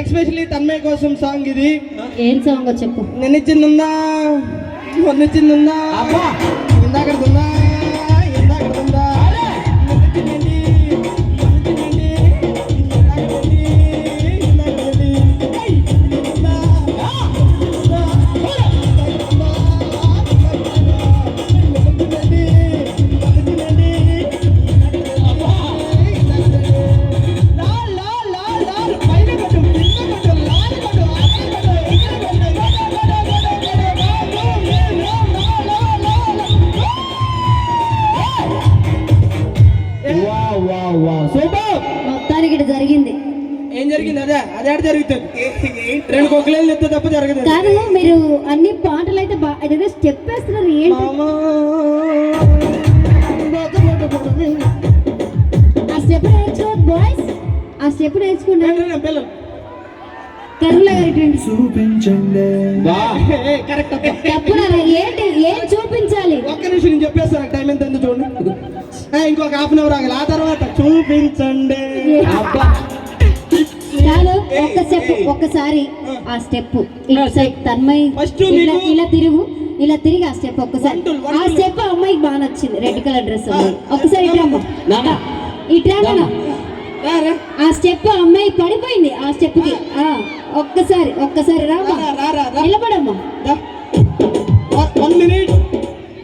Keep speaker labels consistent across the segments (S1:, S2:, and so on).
S1: Especially Tanmayya కోసం song ఇది.
S2: ఏం సాంగ్ చెప్పు.
S3: నిన్న చిన్న ఉందా?
S2: నిన్న చిన్న ఉందా?
S1: ఇందాక ఉందా అదే అదే ఆడ జరుగుతుంది. రెండు కొక్కలేదు ఎత్తే తప్ప జరగదు
S2: కాదు మీరు అన్ని పాటలు అయితే బా అదేదో స్టెప్ వేస్తున్నారు ఏంటి?
S1: మామా
S2: ఆ స్టెప్ నేర్చుకోవద్దు బాయ్స్ ఆ స్టెప్
S1: పిల్లలు.
S4: చూపించండి.
S2: ఏంటి ఏం చూపించాలి?
S1: ఒక్క నిమిషం నేను చెప్పేస్తాను టైం ఎంత చూడండి. ఇంకొక హాఫ్ అన్ అవర్ ఆగలి ఆ తర్వాత చూపించండి.
S3: అబ్బా.
S2: కాదు ఒక్క స్టెప్ ఒక్కసారి ఆ. స్టెప్. ఇటు సైడ్ తన్మయ్ ఇలా ఇలా తిరుగు ఇలా తిరిగి ఆ స్టెప్ ఒక్కసారి. ఆ. స్టెప్ అమ్మాయికి బాగా నచ్చింది. రెడ్ కలర్ డ్రెస్ ఒక్కసారి ఇటు రమ్మా.
S3: నానా
S2: ఇటు రా నాన్న.
S1: రా రా.
S2: ఆ స్టెప్ అమ్మాయి పడిపోయింది. ఆ స్టెప్కి ఒక్కసారి ఒక్కసారి రామ్మా.
S1: రా, రా, రా, రా.
S2: నిలబడమ్మా.
S1: One minute.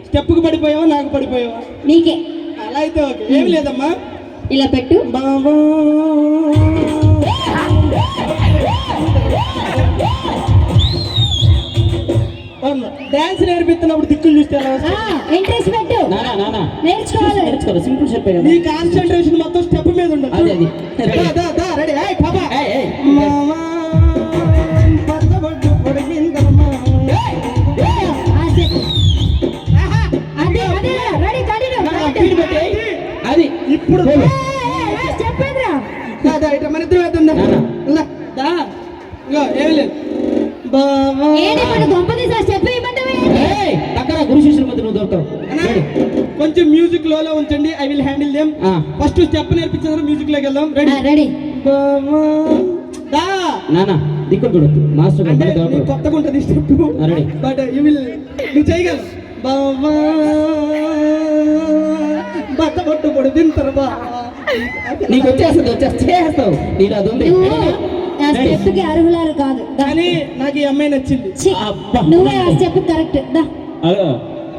S1: స్టెప్కి పడిపోయావా నాకు పడిపోయావా?
S2: నీకే
S1: అలా అయితే ఓకే. లేదమ్మా.
S2: ఇలా పెట్టు.
S1: బాబా. డాన్స్ నేర్పిస్తున్నప్పుడు దిక్కులు చూస్తే?
S2: ఇంట్రెస్ట్ పెట్టు.
S3: నానా నానా.
S2: నేర్చుకోవాలి.
S3: నేర్చుకోరా సింపుల్ చెప్పే కదా.
S1: నీ కాన్సన్ట్రేషన్ మొత్తం కొంచెం మ్యూజిక్ లోలో ఉంచండి ఐ విల్ హ్యాండిల్ దెమ్
S3: ఆ.
S1: ఫస్ట్ స్టెప్ నేర్పించారు మ్యూజిక్లోకి వెళ్దాం. రెడీ
S2: రెడీ
S1: దా.
S3: నానా దిక్కులు చూడొద్దు మాస్టర్
S1: అంటే కొత్తగా ఉంటుంది step
S3: ready.
S1: But you will నువ్వు చేయగలవు. బావా బట్ట బొట్టు పొడి తింటారు బా.
S3: నీకు వచ్చేస్తుంది వచ్చేస్తా చేస్తావు. నీకు అది ఉంది?
S2: ఆ. స్టెప్కి అర్హులారు కాదు.
S1: కానీ నాకు ఈ అమ్మాయి నచ్చింది.
S2: నువ్వే ఆ స్టెప్ కరెక్ట్. దా.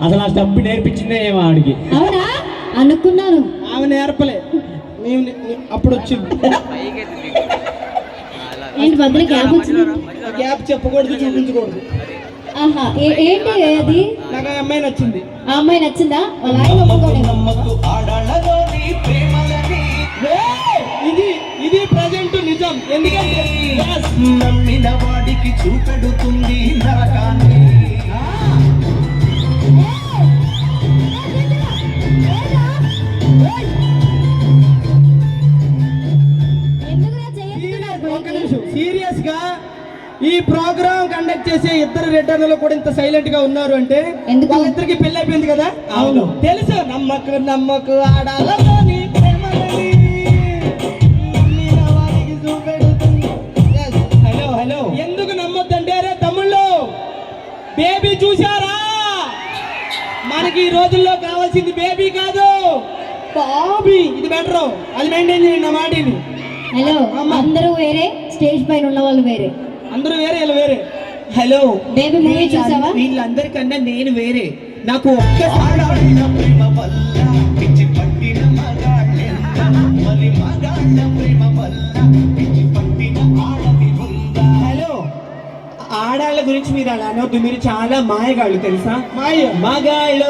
S5: అసలు ఆ స్టెప్ నేర్పించిందే ఏమో ఆడికి.
S2: అవునా? అనుకున్నాను.
S1: ఆమె నేర్పలే. అప్పుడు వచ్చింది.
S2: ఏంటి మధ్యలో గ్యాప్ వచ్చింది?
S1: గ్యాప్ చెప్పకూడదు చూపించకూడదు.
S2: ఆహా ఏంటి అది?
S1: నాకు ఆ అమ్మాయి నచ్చింది.
S2: ఆ అమ్మాయి నచ్చిందా? వాళ్ళ ఆయన!
S1: ఇది ఇది ప్రజెంట్ నిజం ఎందుకంటే.
S4: నమ్మిన వాడికి చూపెడుతుంది నరకాన్ని
S2: సీరియస్గా
S1: ఈ ప్రోగ్రామ్ కండక్ట్ చేసే ఇద్దరు రిటర్న్లు కూడా ఇంత సైలెంట్గా ఉన్నారు అంటే? వాళ్ళిద్దరికి పెళ్ళి అయిపోయింది కదా? అవును. తెలుసు? నమ్మకు నమ్మకు ఆడాలని బేబీ చూసారా మనకి ఈ రోజుల్లో కావాల్సింది బేబీ కాదు బాబీ. ఇది బెటర్ అది మెయింటైన్ చేయండి నా మాటిని.
S2: హలో అందరూ వేరే స్టేజ్ పైన ఉన్న వాళ్ళు వేరే.
S1: అందరూ వేరే వీళ్ళు వేరే.
S4: హలో
S2: బేబీ మూవీ చూసావా?
S4: వీళ్ళందరికన్నా నేను వేరే. నాకు ఒక్కసారి ప్రేమ వల్ల.
S5: ఆడాళ్ళ గురించి మీరు అలా అనొద్దు. మీరు చాలా మాయగాళ్ళు తెలుసా?
S1: మాయ.
S5: మగాళ్ళు